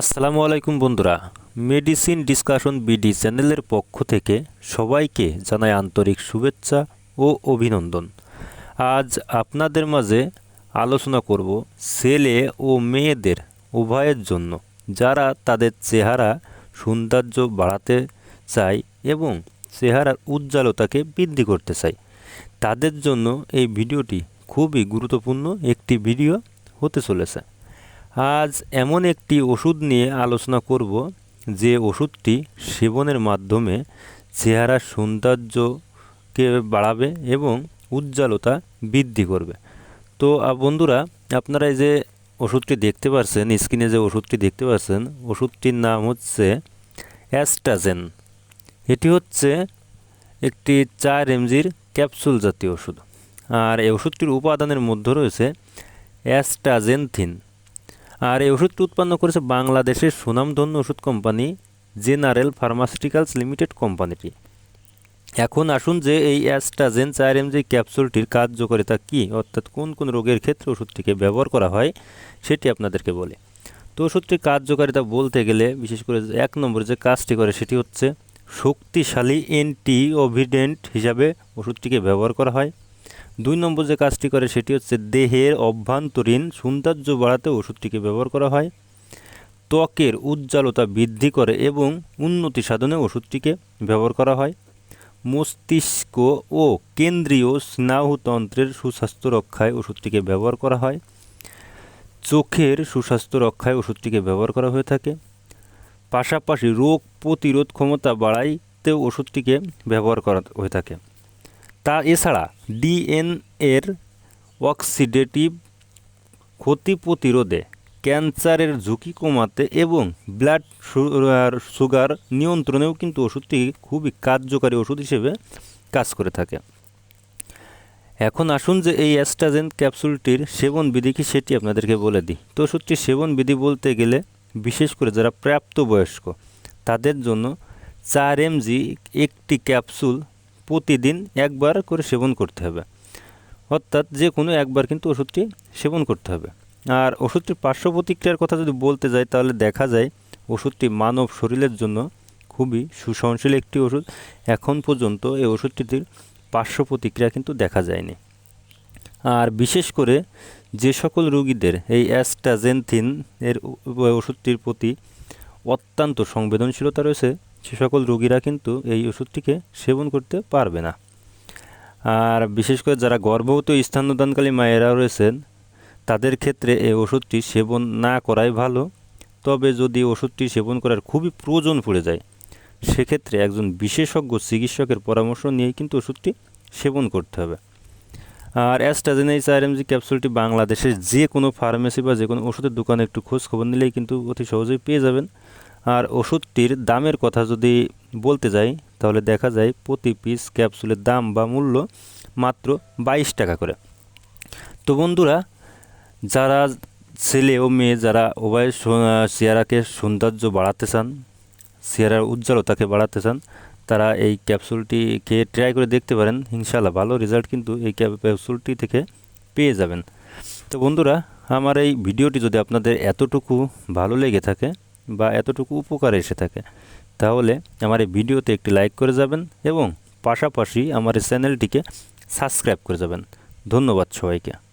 আসসালামু আলাইকুম বন্ধুরা। মেডিসিন ডিসকাশন বিডি চ্যানেলের পক্ষ থেকে সবাইকে জানাই আন্তরিক শুভেচ্ছা ও অভিনন্দন। আজ আপনাদের মাঝে আলোচনা করব ছেলে ও মেয়েদের উভয়ের জন্য, যারা তাদের চেহারা সৌন্দর্য বাড়াতে চায় এবং চেহারার উজ্জ্বলতাকে বৃদ্ধি করতে চায়। তাদের জন্য এই ভিডিওটি খুবই গুরুত্বপূর্ণ একটি ভিডিও হতে চলেছে। আজ এমন একটি ওষুধ নিয়ে আলোচনা করব যে ওষুধটি সেবনের মাধ্যমে চেহারার সৌন্দর্যকে বাড়াবে এবং উজ্জ্বলতা বৃদ্ধি করবে। তো বন্ধুরা, আপনারা এই যে ওষুধটি দেখতে পাচ্ছেন স্ক্রিনে যে ওষুধটি দেখতে পাচ্ছেন ওষুধটির নাম হচ্ছে অ্যাস্টাজেন এটি হচ্ছে একটি চার এমজির ক্যাপসুল জাতীয় ওষুধ। আর এই ওষুধটির উপাদানের মধ্যে রয়েছে অ্যাস্টাজেনথিন আর এই ওষুধটি উৎপন্ন করেছে বাংলাদেশের সুনামধন্য ওষুধ কোম্পানি জেনারেল ফার্মাসিউটিক্যালস লিমিটেড কোম্পানিটি। এখন আসুন যে এই অ্যাস্টাজেন চার এমজি ক্যাপসুলটির কার্যকারিতা কী, অর্থাৎ কোন কোন রোগের ক্ষেত্রে ওষুধটিকে ব্যবহার করা হয়, সেটি আপনাদেরকে বলে। তো ওষুধটির কার্যকারিতা বলতে গেলে, বিশেষ করে এক নম্বরে যে কাজটি করে, সেটি হচ্ছে শক্তিশালী অ্যান্টি ওভিডেন্ট হিসাবে ওষুধটিকে ব্যবহার করা হয়। দুই নম্বর যে কাজটি করে সেটি হচ্ছে দেহের অভ্যন্তরীণ সৌন্দর্য বাড়াতে ওষুধটিকে ব্যবহার করা হয়। ত্বকের উজ্জ্বলতা বৃদ্ধি করে এবং উন্নতি সাধনে ওষুধটিকে ব্যবহার করা হয়। মস্তিষ্ক ও কেন্দ্রীয় স্নায়ুতন্ত্রের সুস্বাস্থ্য রক্ষায় ওষুধটিকে ব্যবহার করা হয়। চোখের সুস্বাস্থ্য রক্ষায় ওষুধটিকে ব্যবহার করা হয়ে থাকে। পাশাপাশি রোগ প্রতিরোধ ক্ষমতা বাড়াইতেও ওষুধটিকে ব্যবহার করা হয়ে থাকে। তা এছাড়া ডিএন এর অক্সিডেটিভ ক্ষতি প্রতিরোধে ক্যান্সারের ঝুঁকি কমাতে এবং ব্লাড সুগার নিয়ন্ত্রণেও কিন্তু ওষুধটি খুবই কার্যকারী ওষুধ হিসেবে কাজ করে থাকে। এখন আসুন যে এই অ্যাস্ট্রাজেন ক্যাপসুলটির সেবন কি সেটি আপনাদেরকে বলে দিই। তো ওষুধটির সেবন বিধি বলতে গেলে, বিশেষ করে যারা প্রাপ্তবয়স্ক, তাদের জন্য চার এমজি একটি ক্যাপসুল প্রতিদিন একবার করে সেবন করতে হবে। অর্থাৎ যে কোনো একবার কিন্তু ওষুধটি সেবন করতে হবে। আর ওষুধটির পার্শ্ব প্রতিক্রিয়ার কথা যদি বলতে যাই, তাহলে দেখা যায় ওষুধটি মানব শরীরের জন্য খুবই সুসহনশীল একটি ওষুধ। এখন পর্যন্ত এই ওষুধটির পার্শ্ব প্রতিক্রিয়া কিন্তু দেখা যায়নি। আর বিশেষ করে যে সকল রোগীদের এই অ্যাস্টাজেনথিন এর ওষুধটির প্রতি অত্যন্ত সংবেদনশীলতা রয়েছে সে সকল রোগীরা কিন্তু এই ওষুধটিকে সেবন করতে পারবে না। আর বিশেষ করে যারা গর্ভবতী ও স্তন্যদানকালী মায়েরা রয়েছেন, তাদের ক্ষেত্রে এই ওষুধটি সেবন না করাই ভালো। তবে যদি ওষুধটি সেবন করার খুবই প্রয়োজন পড়ে যায়, সেক্ষেত্রে একজন বিশেষজ্ঞ চিকিৎসকের পরামর্শ নিয়েই কিন্তু ওষুধটি সেবন করতে হবে। আর অ্যাস্টাজেনাইস আর এমজি ক্যাপসুলটি বাংলাদেশের যে কোনো ফার্মেসি বা যে কোনো ওষুধের দোকানে একটু খোঁজ খবর নিলেই কিন্তু অতি সহজেই পেয়ে যাবেন। আর ওষুধটির দামের কথা যদি বলতে যাই, তাহলে দেখা যায় প্রতি পিস ক্যাপসুলের দাম বা মূল্য মাত্র বাইশ টাকা করে। তো বন্ধুরা, যারা ছেলে ও মেয়ে, যারা উভয় চেহারাকে সৌন্দর্য বাড়াতে চান, চেহারার উজ্জ্বলতাকে বাড়াতে চান, তারা এই ক্যাপসুলটি খেয়ে ট্রাই করে দেখতে পারেন। ইনশাল্লাহ ভালো রেজাল্ট কিন্তু এই ক্যাপসুলটি থেকে পেয়ে যাবেন। তো বন্ধুরা, আমার এই ভিডিওটি যদি আপনাদের এতটুকু ভালো লেগে থাকে বা এতটুকু উপকার এসে থাকে। তাহলে আমার এই ভিডিওতে একটি লাইক করে যাবেন এবং পাশাপাশি আমার এই চ্যানেলটিকে সাবস্ক্রাইব করে যাবেন। ধন্যবাদ সবাইকে।